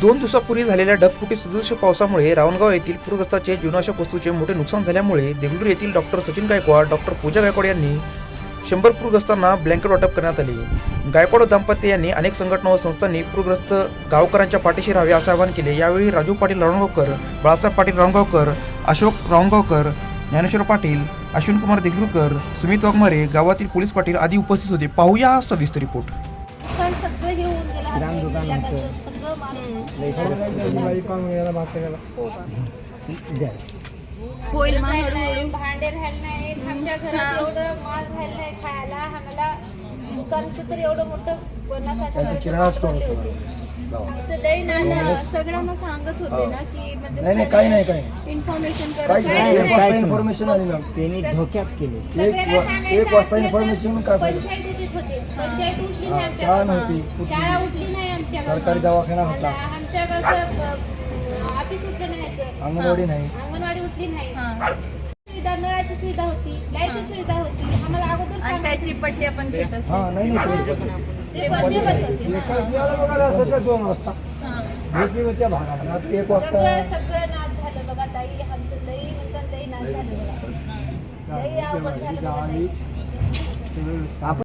दोन दिवसापूर्वी झालेल्या ढगफुटी सदृश पावसामुळे रावणगाव येथील पूरग्रस्ताचे जीवनावश्यक वस्तूचे मोठे नुकसान झाल्यामुळे देगलूर येथील डॉक्टर सचिन गायकवाड डॉक्टर पूजा गायकवाड यांनी शंभर पूरग्रस्तांना ब्लँकेट वाटप करण्यात आले. गायकवाड दाम्पत्य यांनी अनेक संघटना व संस्थांनी पूरग्रस्त गावकऱ्यांच्या पाठीशी राहावे असे आवाहन केले. यावेळी राजू पाटील रावणगावकर बाळासाहेब पाटील रावणगावकर अशोक रावणगावकर ज्ञानेश्वर पाटील अश्विन कुमार देगलूरकर सुमित वाघमारे गावातील पोलीस पाटील आदी उपस्थित होते. पाहूया सविस्तर रिपोर्ट. हे भांडे आमच्या घरात एवढं माल नाही खायला आम्हाला दुकानचं तर एवढं मोठं आमचं ना सगळ्यांना सांगत होते ना की म्हणजे नाही नाही काही नाही काही नाही. इन्फॉर्मेशन करत इन्फॉर्मेशन आली मॅम त्यांनी धोक्यात केले. एक वाजता इन्फॉर्मेशन पंचायत होते. पंचायत उठली नाही. शाळा उठली नाही आमच्या. सरकारी दवाखाना होता. आमच्या गावचं ऑफिस उठलं नाही याचं. अंगणवाडी नाही अंगणवाडी उठली नाही हा. सुविधा नळाची सुविधा होती लाईटची सुविधा होती आम्हाला अगोदर आणि सांगायचं. त्याची पट्ट्या पण घेत असेल हा नाही नाही ते- ते बंदी होत होते. दोन वाजता हा. रात्री एक वाजता सगळं सगळं झालं बघा ताई आमचं लई म्हणतात लई झालं बघा. लई अवघड झालं बघा ताई. आपण